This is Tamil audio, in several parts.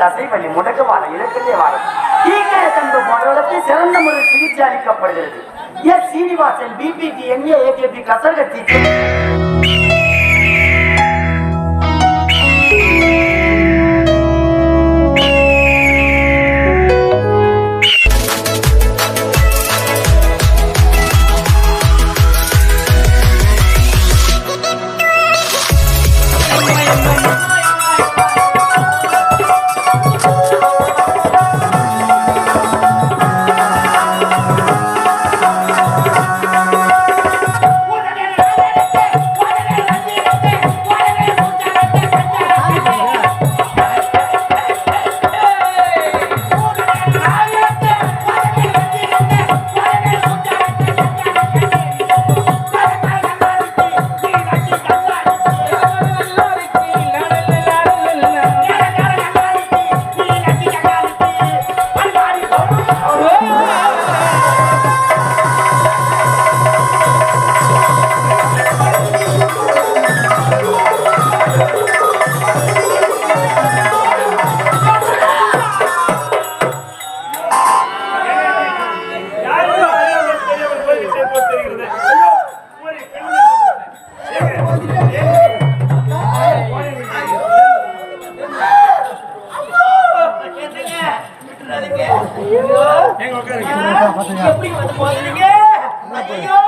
தசை வலி முடக்கு வாழை இலக்கிய வாழை தண்டு போன்றவர்களுக்கு சிறந்த முறை சிகிச்சை அளிக்கப்படுகிறது. S Srinivasan BPT NA AKP கசகத்தி எப்படி வந்து போகிறீங்க ஐயோ!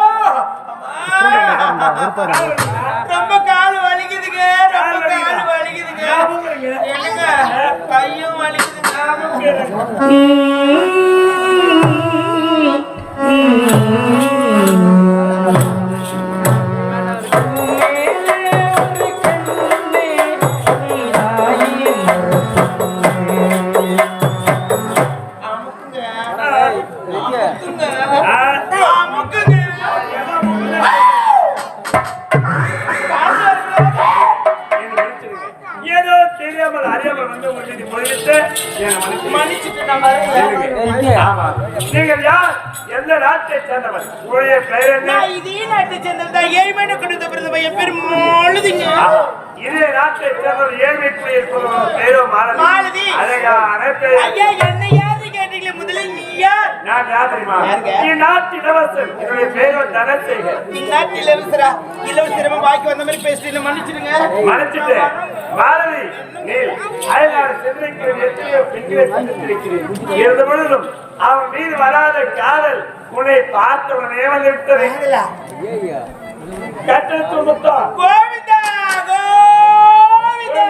நாட்டை சேர்ந்தவர் உங்களுடைய பெயர் என்ன? இதே நாட்டை சேர்ந்தவன் ஏழ்மையான குடும்ப பிறந்த பையன் பேர் மாலுதிங்க ஆமா. இதே நாட்டை சேர்ந்தவர் ஏழ்மைக்குரிய பெயரோ மாலதி மாலதி. அழகான பெயர் ஐயா என்ன யாரு கேட்டீங்களே? முதல்ல நீ யார்? நான் யாத்திரிமா யாருங்க? இந்நாட்டு இளவரசன். என்னுடைய பெயரோ தனசேகர். இந்நாட்டு இளவரசரா? இளவரசரமா வந்த மாதிரி பேசிட்டு மன்னிச்சிடுங்க. மறைச்சிட்டு மாலதி நீ அயல்நாடு சென்றிருக்கிற எத்தனையோ பெண்களை சந்தித்திருக்கிறேன் இருந்த பொழுதும் அவன் மீது வராத காதல் உன்னை பார்த்தவனே வந்து விட்டது கட்டத்து முத்தம் கோவிந்தா. கோவிந்தா ஏ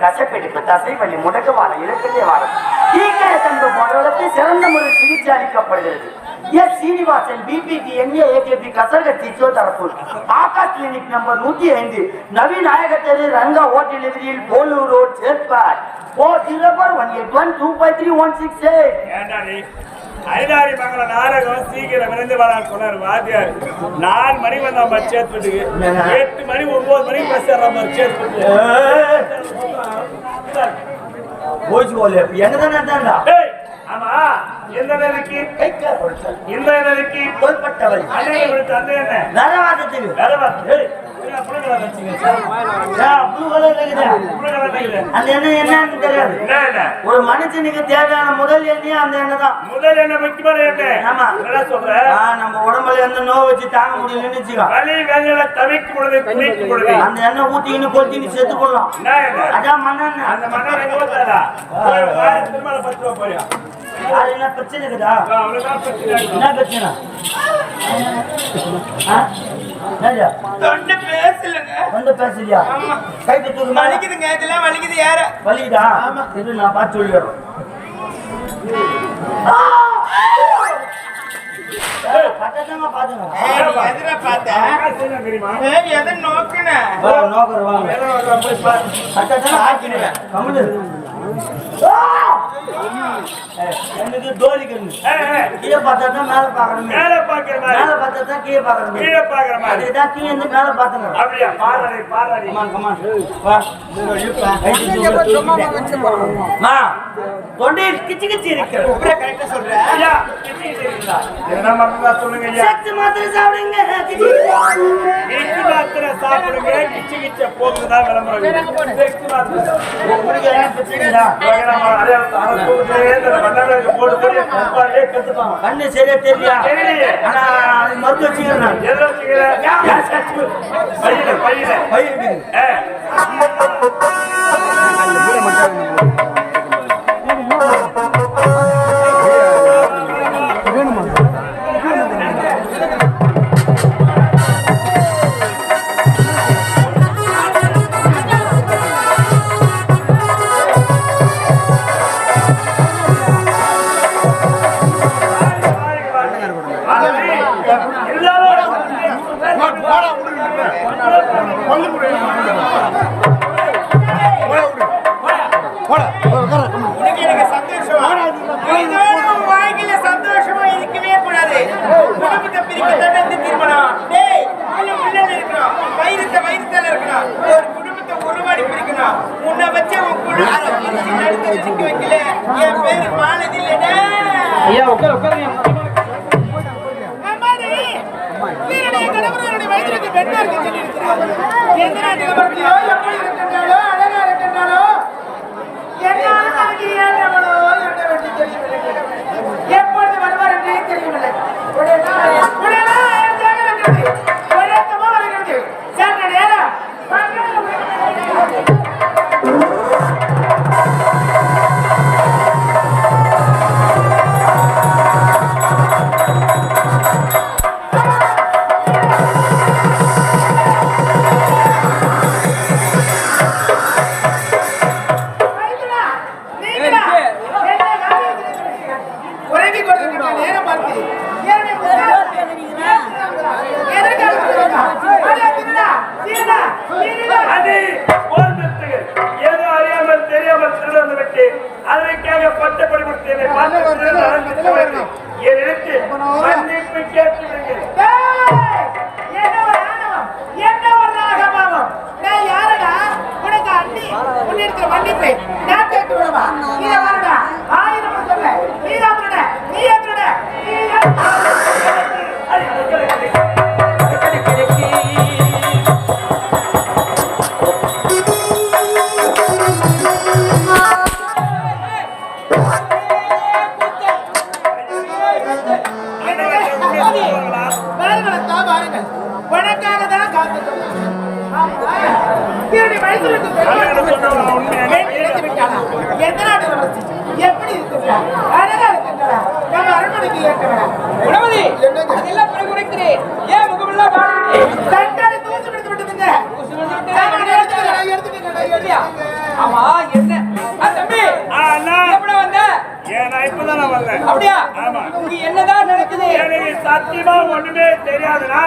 தோள்பட்ட வலி தசைப்பிடிப்பு தசை வலி முடக்கு போன்றவர்களுக்கு சிறந்த முறை சிகிச்சை அளிக்கப்படுகிறது. S Srinivasan BPT NA AKP கசகத்தி தரப்பு ஆகாஷ் கிளினிக் நம்பர் நூத்தி ஐந்து நவீன் தெரு ரங்கா ஹோட்டல் எதிரில் போலூர் ரோட் சேர்ப்பார் four zero four one eight one two five three one six eight ஏண்டா ஐதாரி மங்கள நாடகம் சீக்கிரம் விரைந்து வரான்னு சொன்னார் வாத்தியார் நாலு மணி வந்தா மாதிரி சேர்த்துட்டுக்கு எட்டு மணி ஒன்பது மணிக்கு பஸ் ஏற மாதிரி சேர்த்துட்டு போச்சுக்கோல என்னதானே தான்டா ஏய், ஆமா எந்த நிலைக்கு? இந்த நிலைக்கு? என்ன? புள்ள கலர் வைக்கிறேன். அந்த எண்ணெய் என்னன்னு தெரியாது. என்ன என்ன? ஒரு மனுஷனுக்கு தேவையான முதல் எண்ணெய் அந்த எண்ணெய் தான் முதல் என்ன முக்கியமான என்ன? ஆமா. என்ன சொல்ற? ஆ, நம்ம உடம்புல எந்த நோய் வச்சு தாங்க முடியலன்னு தவிக்கும் பொழுது குளிக்கும் பொழுது. அந்த எண்ணெய் ஊத்திக்கின்னு கொளுத்தின்னு செத்து கொள்ளலாம் அதான் மண்ணெண்ணெய் அந்த வாரி திருமலை பத்து ரூபா போயா அது என்ன பிரச்சனை இருக்குதா. என்ன பிரச்சனை? தொண்டை பேசலங்க. வந்து பேசலையா? கைட்டு தூக்கு. வலிக்குதுங்க இதெல்லாம் வலிக்குது யார வலிக்குதா? இது நான் பார்த்து எதை நோக்குன? வா, நோக்கர் வாங்க வேலை வாங்க போய் பாரு. கட்டத்தாங்க ஆக்கிடுவேன் கம்முனு இரு. ஏய், எனக்கு தோலி கண்ணு ஏய், ஏய், கீழே பார்த்தா தான் மேல பார்க்கணுமே. மேல பாக்குற மாதிரி. மேல பார்த்தா தான் கீழே பார்க்கணுமே. கீழே பாக்குற மாதிரி. அதுதான் கீழே இருந்து மேல பாத்துங்க அப்படியா? பாராடி பாராடி கமான் கமான் வா கைட்டு தூக்கு. மா தொண்டையில் கிச்சு கிச்சு இருக்கு. கரெக்டா சொல்ற ஐயா கிட்டி தெரியுங்களா என்ன மறந்தா சொல்லுங்க ஐயா. சத்து மாத்திரை சாப்பிடுங்க. கிச்சு கிச்சு. மாத்திரை சாப்பிடுங்க கிச்சு கிச்ச போகுதுதான் விளம்பரம். கிச்சு மாத்திரை. உங்களுக்கு என்ன பிரச்சனைடா? கண்ணு சரியா தெரியல. ஆனா மருந்து வச்சுக்கிறேன் நான் பை இருக்குது உனக்கு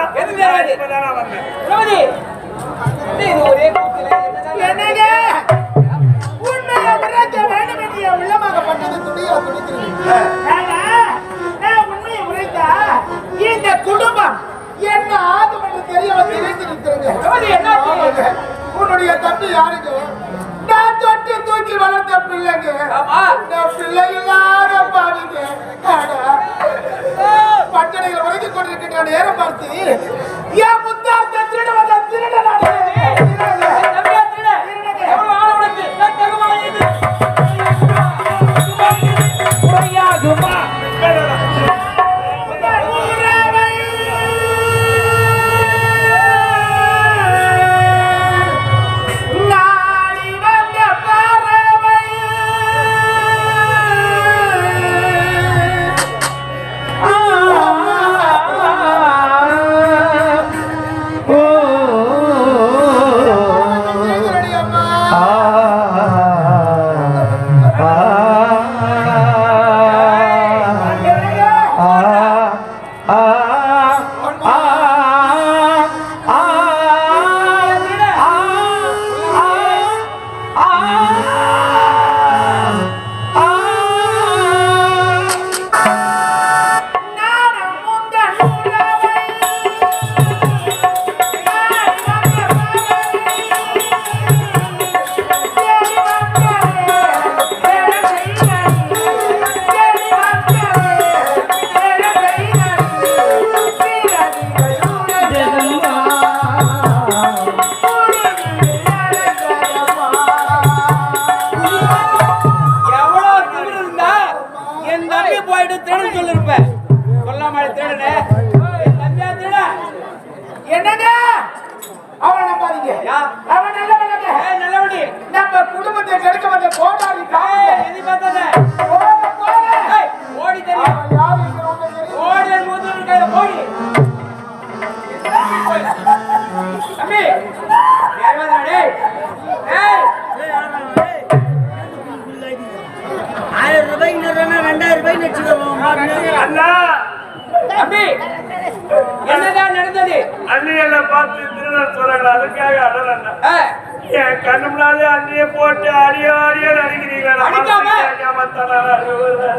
தெரியாதுன்னா எது தெரியாது? இப்பதான் வந்தேன் என்ன இது ஒரே கூத்துல என்னங்க? உண்மையை உரைக்க வேண்டும் என்று என் உள்ளமாகப்பட்டது துணியா துடிக்கிறது. ஆனா, நான் உண்மையை உரைத்தா, இந்த குடும்பம் என்ன ஆகும் என்று தெரிய வந்து இணைந்து நிற்கிறேங்க. குணவதி என்ன. உன்னுடைய தம்பி யாருங்க நான் தொட்டு தூக்கி வளர்த்த பிள்ளைங்க. பிள்ளை இல்லாத பாவிங்க பட்டணையில் உறங்கிக் கொண்டிருக்கின்ற நேரம் பார்த்து என் முத்தாத்த திருட. தம்பியா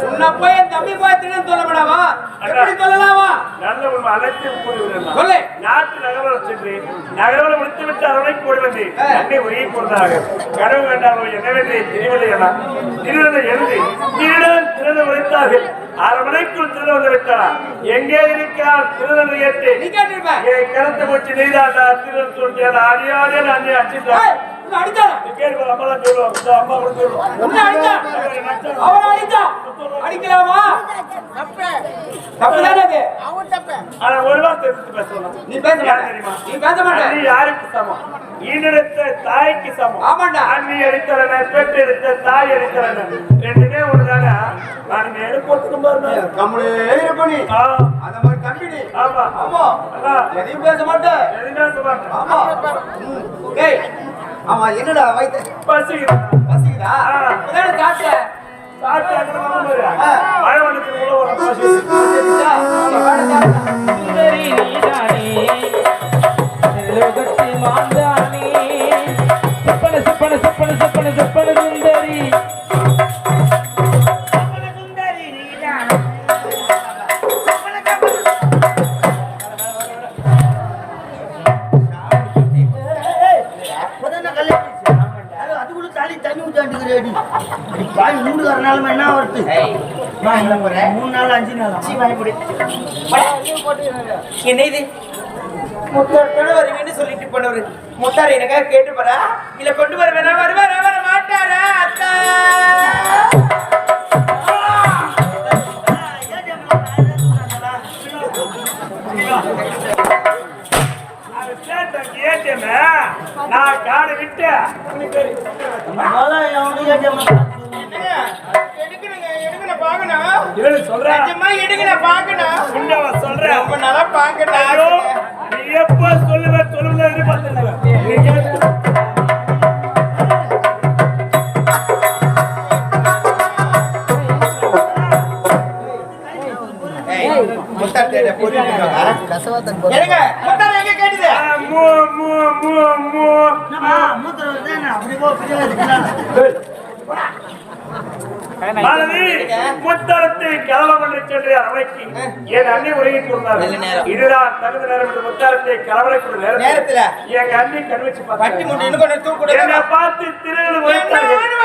உன்னை போய் என் தம்பி போய் திருடன் சொல்லப்படாவா எப்படி சொல்லலாமா நல்ல உண்மை அனைத்தையும் கூறிவிடலாம். சொல்லு. நாட்டு நகரம் சென்று நகரம் முடித்து விட்டு அரவணைக்கு ஓடி வந்து. அன்னை உருகி கொண்டார்கள் கனவு வேண்டாமோ என்னவென்று தெரியவில்லை எல்லாம் திருடனை எழுதி திருடன் திருடன் உரைத்தார்கள் அரவணைக்குள் திருடன் வந்து விட்டாரா? எங்கே இருக்கிறார்? திருடன் ஏற்று. என் கருத்தை வச்சு நீதாண்டா? திருடன் சொல்லிட்டு ஆடியாடியா நான் அடிச்சுட்டேன் அடிச்சானா கேட்போம் அம்மா தான் சொல்லுவோம் இந்த அம்மா கூட சொல்லுவோம் உன்னை அடிச்சா அவனை அடிச்சா அடிக்கலாமா தப்பு. தானே அது ஆனா ஒரு வார்த்தை எடுத்து பேசணும் நீ பேச தெரியுமா? நீ பேச மாட்ட. அண்ணி யாருக்கு சமம்? ஈனெடுத்த தாய்க்கு சமம். ஆமாண்டா. அண்ணி எடுத்தவன பெற்று எடுத்த தாய் எடுத்தவன ரெண்டுமே ஒண்ணுதானே? நான் மேல போட்டுக்கும் பாருங்க. கம்முனே இருப்ப நீ. ஆ, அந்த மாதிரி கம்பெனி ஆமா. ஆமா. எதையும் பேச மாட்டேன் எதுவுமே சொல்ல மாட்டேன். ஆமா. டேய். ஆமா என்னடா வயித்து பசிக்குது. பசிக்குதா இதானே சாப்பிட்ட சாப்பிட்டு அங்க. மழை வந்துட்டு உள்ள ஒரு பசி. சுந்தரி நீதானே லோகத்து மாந்தானே சுப்பன சுப்பன சுப்பன சுப்பன சுப்பன சுந்தரி மூணு வரனாலும் என்ன வருது மூணு நாள் அஞ்சு நாள். அச்சி வாங்கி என்ன இது? முத்தாரோட வருவேன்னு சொல்லிட்டு போனவரு. முத்தார் எனக்காக கேட்டு போறா? இல்ல கொண்டு வர வேணா வருவாரா வர மாட்டாரா அத்தா. நான் காலை விட்டேன். இவனு சொல்றேன் நிஜமா எடுக்கணும், பார்க்கணும். குண்டவ சொல்றேன் ரொம்ப நாளா பார்க்கணும் ஐயோ, ஆசைங்க. நீ எப்ப சொல்லுவ சொல்லுவ எதிர்பார்த்திருப்பேன். நீ கேட்டு. முத்தார் தேட போட்டுட்டு முத்தாரத்தை கலவரம் என்று சென்று என் அண்ணி உலகி கொடுத்தார் இதுதான் தகுந்த நேரம் என்று முத்தாரத்தை கலவரை கொண்டு நேரத்துல எங்க அண்ணி என்னை. பார்த்து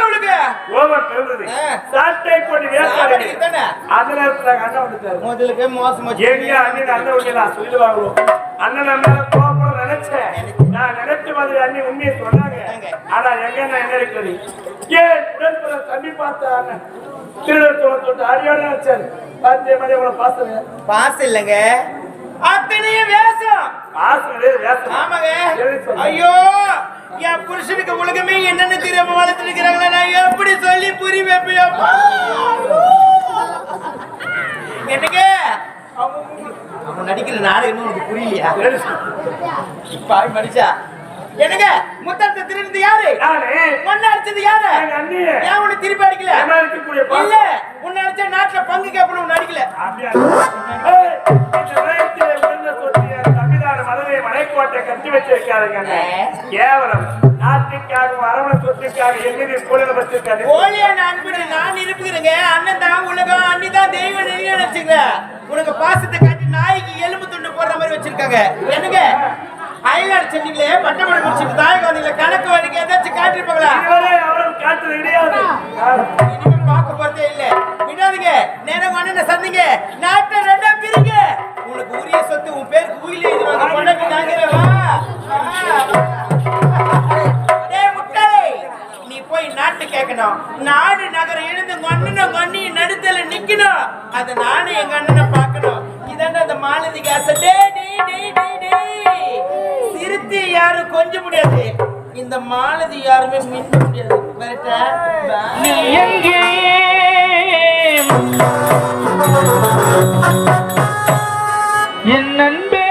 அவளுக்கு? கோபம் பெருந்தது. சாட்டை கொண்டு சாவடிக்கு வேசாடி தானே? அந்த நேரத்துல எங்க அண்ணன் வந்துட்டாரு. முதலுக்கு மோசம். எங்க அண்ணன் அண்ணன் உடனே நான் சொல்லுவாங்களோ அண்ணன் நம்ம கோபம் நினைச்சு நினைச்சேன். நான் நினைச்ச மாதிரி அண்ணி உண்மையை சொன்னாங்க. ஆனா எங்க என்ன என்ன இருக்குது ஏன் உடன்புற தம்பி பார்த்த அண்ணன் திருடர் தோலை தொட்டு அடியோட நினைச்சாரு பார்த்தே மாதிரி அவ்வளவு பாசங்க பாசம் இல்லைங்க அத்தனையும் வேஷம். பாசம் கிடையாது ஆமாங்க. ஐயோ என் புருஷனுக்கு உலகமே என்னன்னு தெரியாம வளர்த்துட்டு இருக்கிறாங்களே நான் எப்படி சொல்லி புரிய வைப்பேன்? என்னங்க? அவன் நடிக்கிற நாடகம் உனக்கு புரியலையா? பாய் மனுஷா. என்னங்க? முத்தத்தை திருடுறது யாரு? நானே ஒன்னு அடிச்சது யாரு? எங்க அண்ணி. ஏன் உன்னை திருப்பி அடிக்கல? இல்ல உன்னை அடிச்ச நாட்டுல பங்கு கேப்பணும் உன்னை அடிக்கல. மலைக்கோட்டை கட்டி வச்சிருக்காருங்க. கேவலம். நாட்டுக்காக அரவண சொத்துக்காக எண்ணி கூடல வச்சிருக்காரு கோழியா அன்பு நான் இருப்புகிறேங்க அண்ணன் தான் உலகம் அண்ணி தான் தெய்வம் நீங்க நினைச்சுக்கிறேன் உனக்கு பாசத்தை காட்டி நாய்க்கு எலும்பு துண்டு போடுற மாதிரி வச்சிருக்காங்க. என்னங்க? அயல்நாடு சென்னீங்களே பட்டமடை முடிச்சுட்டு தாய் வந்தீங்களே கணக்கு வழிக்கு ஏதாச்சும் காட்டிருப்பாங்களா? அவரும் காட்டுறது கிடையாது. இனிமே பார்க்க போறதே இல்ல. விடாதீங்க. நேரம் அண்ணனை சந்திங்க. நாட்டை ரெண்டா பிரிங்க. உனக்கு உரிய சொத்து உன் பேருக்கு உயில எழுதுவாங்க பொண்டாட்டி போய் நாட்டு கேட்கணும். நாடு நகரம் எழுந்து கொண்டு கொண்டு நடுத்தல நிக்கணும். அதை நானும் எங்க அண்ணனை பார்க்கணும். இதாண்ட அந்த மாலதி காசை. டே டே டே டே டே சிறுத்தை யாரும் கொஞ்சம் முடியாது. இந்த மாலதி யாருமே மின்ன முடியாது. நீ எங்கே? என் நண்பே.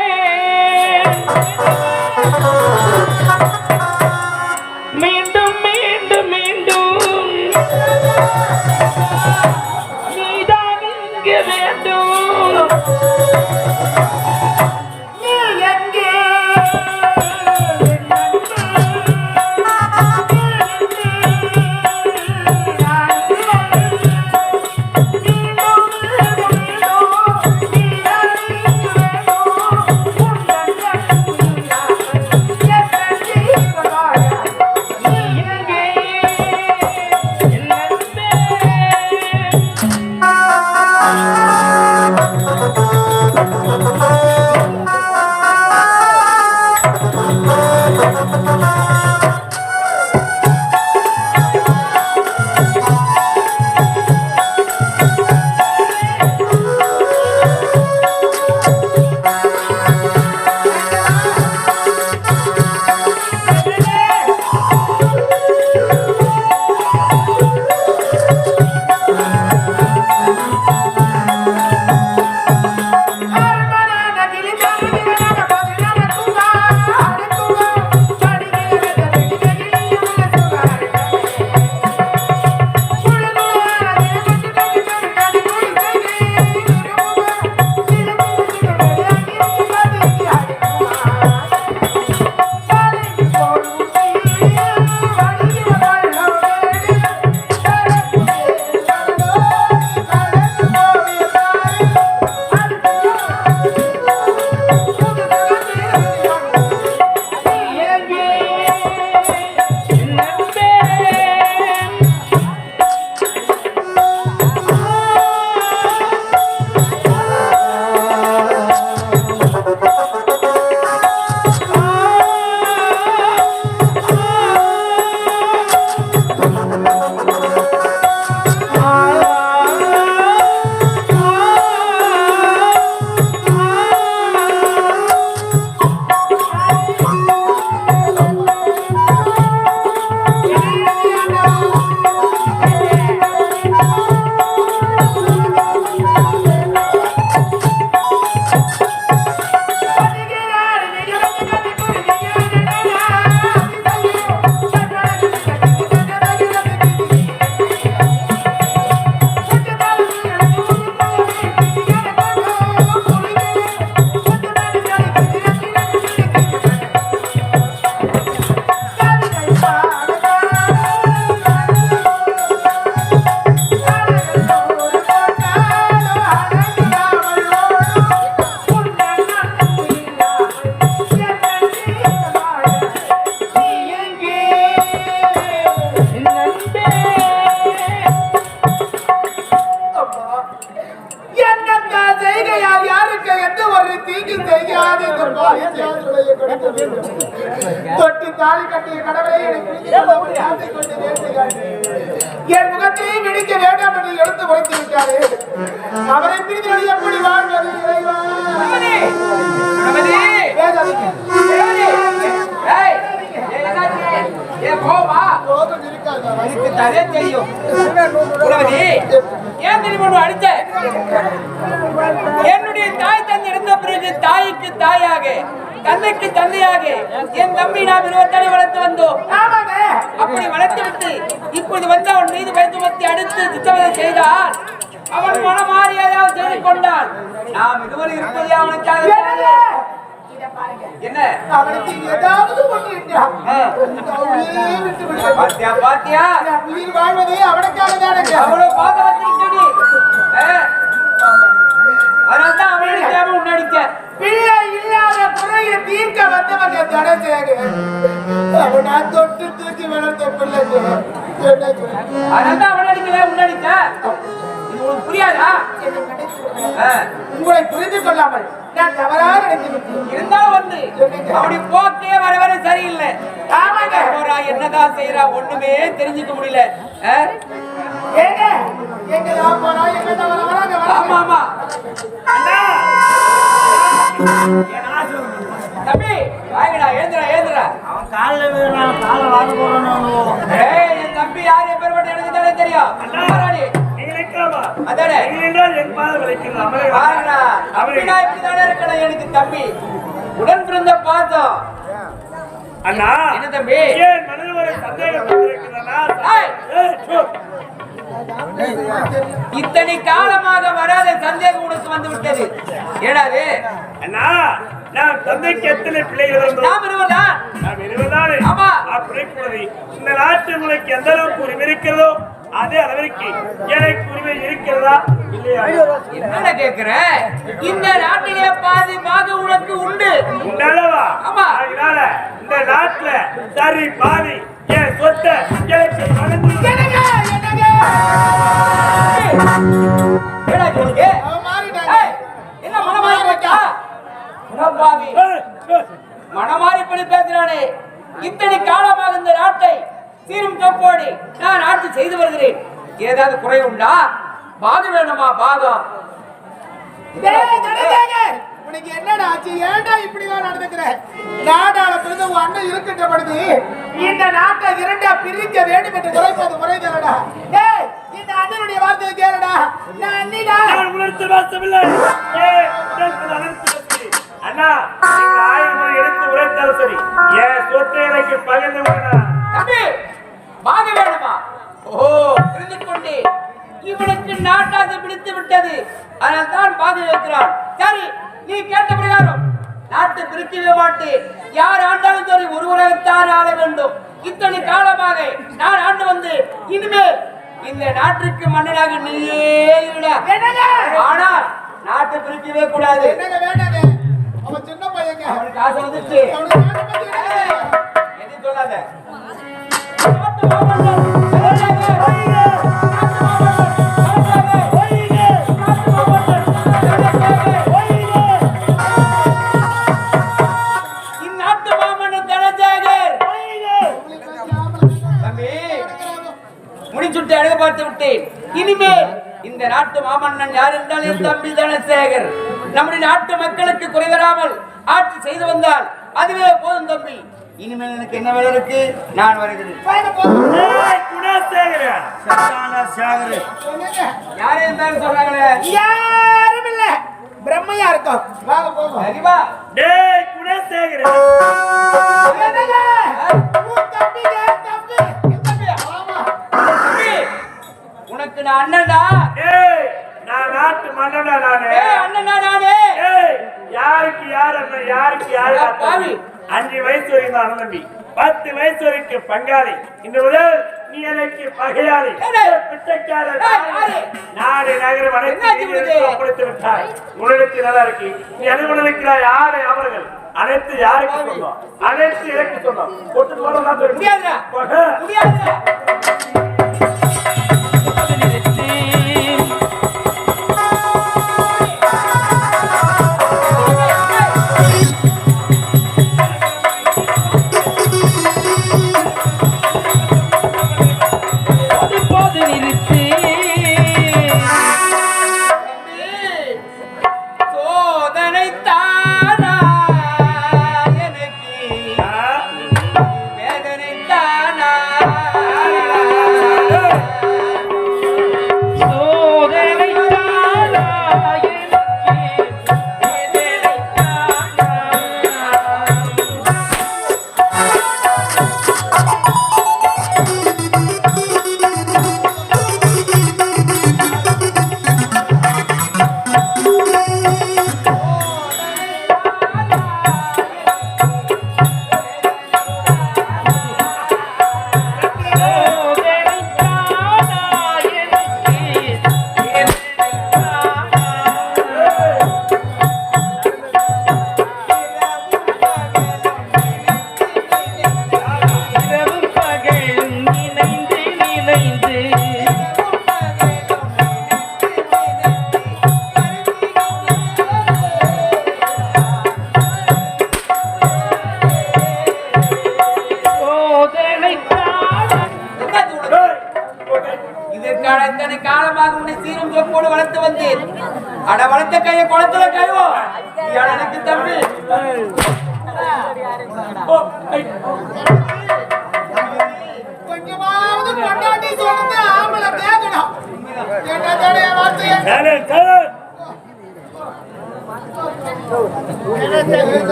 என் முகத்தை வெடிக்க வேண்டாம் என்று எடுத்து உரைத்து விட்டாரு. அவரை பிரிந்து நான் எப்படி வாழ்வது? என்னுடைய தாய் தந்தை இருந்த பிறகு தாய்க்கு தாயாக தந்தைக்கு தந்தையாக என் தம்பி நாம் இருபத்தாறு வளர்த்து வந்தோம். அப்படி வளர்த்து விட்டு இப்போது வந்து அவன் மீது வைத்து மத்தி அடுத்து திட்டவதை செய்தால் அவன் மனமாறி ஏதாவது செய்து கொண்டான். நாம் இதுவரை இருப்பதே அவனுக்காக? என்ன? அவனுக்கு ஏதாவது. பாத்தியா பாத்தியா? உயிர் வாழ்வதே அவனுக்காக தானங்க அவ்வளவு பாக்க வச்சிருக்கடி அதனால தான் அவன் அடிக்காம உன்னை அடிக்க பிள்ளை இல்லாத குறையை தீர்க்க வந்தவங்க தனசேக அவனா தொட்டு தூக்கி வளர்த்த பிள்ளைங்க என்னங்க? அதனால தான் அவன் அடிக்கல? உன்னை அடிக்க இது உனக்கு புரியாதா. உங்களை புரிந்து கொள்ளாமல் நான் தவறாக நினைத்து விட்டேன் இருந்தாலும் வந்து அப்படி போக்கே வர வர சரியில்லை. ஆமாங்க. போறா என்னதான் செய்யறா ஒண்ணுமே தெரிஞ்சுக்க முடியல? ஏங்க எங்க தான் போறா எங்க தான் வர வராங்க. ஆமா ஆமா அண்ணா தம்பி வாங்கடா எழுந்துடா எழுந்துடா அவன் காலில் விழுறான் காலை வாங்க போறானோ ஏய் என் தம்பி யார் எப்பேற்பட்ட எனக்கு தானே தெரியும்? நிற்கலாமா அதானே? என் பாதம் பாருடா. அப்படின்னா இப்படிதானே இருக்கணும் எனக்கு தம்பி. உடன் பிறந்த பாசம் அண்ணா என்ன தம்பி? ஏன் மனதில் ஒரு சந்தேகம் இத்தனை காலமாக வராத சந்தேகம் உனக்கு வந்து விட்டது. ஏடாது அண்ணா நான் தந்தைக்கு எத்தனை பிள்ளைகள் இருந்தோம் ஆமா. அப்படி இந்த நாட்டு உங்களுக்கு எந்த அளவுக்கு உரிமை இருக்கிறதோ அதே அளவிற்கு எனக்கு உரிமை இருக்கிறதா? என்னடா கேக்குற? இந்த நாட்டிலே பாதி பாகு உனக்கு உண்டு. உண்டல்லவா? ஆமா. அதனால இந்த நாட்டுல சரி பாதி என் சொத்தை எனக்கு வழங்கி மனமாறி போச்சா உடம்பாவி ஏய், ஏய். மனமாறி பண்ணி பேசுறானே இத்தனை காலமாக இந்த நாட்டை சீரும் தொப்போடி நான் ஆட்சி செய்து வருகிறேன் ஏதாவது குறை உண்டா பாகம் வேணுமா பாகம் டேய், உனக்கு என்னடா ஆச்சு ஏன்டா இப்படிதான் நடந்துக்கிற நாடால பிறந்த உன் அண்ணன் இருக்கின்ற பொழுது இந்த நாட்டை இரண்டா பிரிக்க வேண்டும் என்று குறைப்பது முறைதலடா டேய் இந்த அண்ணனுடைய வார்த்தையை கேளுடா. நான் அண்ணிடா. நான் உணர்த்து வாசமில்லை. அண்ணா நீங்க ஆயிரம் முறை எடுத்து உரைத்தாலும் சரி. என் சொத்தை எனக்கு பகிர்ந்து தம்பி பாகம் வேணுமா? ஓ புரிந்து கொண்டேன் இவனுக்கு நாட்டாக பிடித்து விட்டது. அதனால் தான் இருக்கிறான். சரி நீ கேட்ட பிரகாரம். நாட்டை பிரிக்கவே மாட்டேன். யார் ஆண்டாலும் சரி ஒருவரைத்தான் ஆள வேண்டும். இத்தனை காலமாக நான் ஆண்டு வந்து இனிமேல் இந்த நாட்டிற்கு மன்னனாக நீயே? ஆனால் நாட்டை பிரிக்கவே கூடாது. அவன் சின்ன பையங்க. அவனுக்கு ஆசை வந்துச்சு? எதையும் சொல்லாத. நாட்டு மாமன்னன் யார் என்றால் என் தம்பி தனசேகர். நம்முடைய நாட்டு மக்களுக்கு குறை வராமல் ஆட்சி செய்து வந்தால் அதுவே போதும் தம்பி. இனிமேல் எனக்கு என்ன வேலை இருக்கு? நான் வருகிறேன்? யாரே இருந்தாலும் சொல்றாங்களே? யாரும் இல்ல. பிரம்மையா இருக்கும். வாங்க போவோம் சரிவா? டேய். தம்பி, உனக்கு நான் அண்ணன்டா. ஏய், நான் நாட்டு மன்னனா நானு. அண்ணனா நானே யாருக்கு யார் அண்ணன், யாருக்கு யார். அஞ்சு வயசு வரைக்கும் அண்ணன் தம்பி. பத்து வயசு வரைக்கும் பங்காளி. இந்த முதல் நீ எனக்கு பகையாளி. பிச்சைக்காரன்? நாடு நகரம் அனைத்து விட்டாய் உனக்கு? நல்லா இருக்கு. நீ அனுமதிக்கிறாய் யாரை அவர்கள். அனைத்து யாருக்கு சொந்தம் அனைத்து எனக்கு சொந்தம் கொட்டு போட. முடியாதுடா. காரணமாக உன்னை சீரும் சொப்போடு வளர்த்து வந்தேன். அட வளர்த்த கையை குளத்துல கைவோ எனக்கு தம்பி. கொஞ்சமாவது கொண்டாட்டி சொல்லுங்க.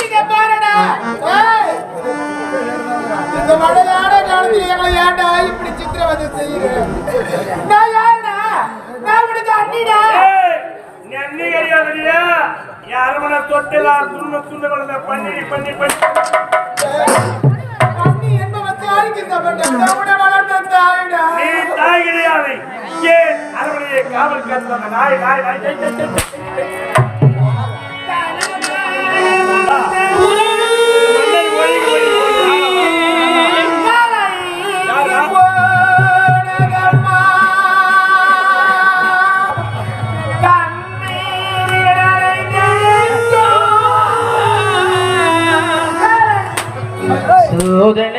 இங்க பாருடா. ஏய்! இந்த மழையான எங்களை ஏன்டா இப்படி சித்திரவதை செய்யுற? நான் யாருடா? நான் உனக்கு அண்ணிடா. ஏய், நீ அண்ணி கிடையாதுடியா? யாரு மன தொட்டெல்லாம் துண்ணு துண்ணு வளர்ந்த பண்ணி பண்ணி பண்ணி. அண்ணி என்ன வச்சு ஆடிக்கு சாப்பிட்டா உன்னை வளர்த்த தாயிடா. நீ தாய் கிடையாது. இங்கே அரவணையை காவல் காத்து நாய் நாய் நாய். हो गए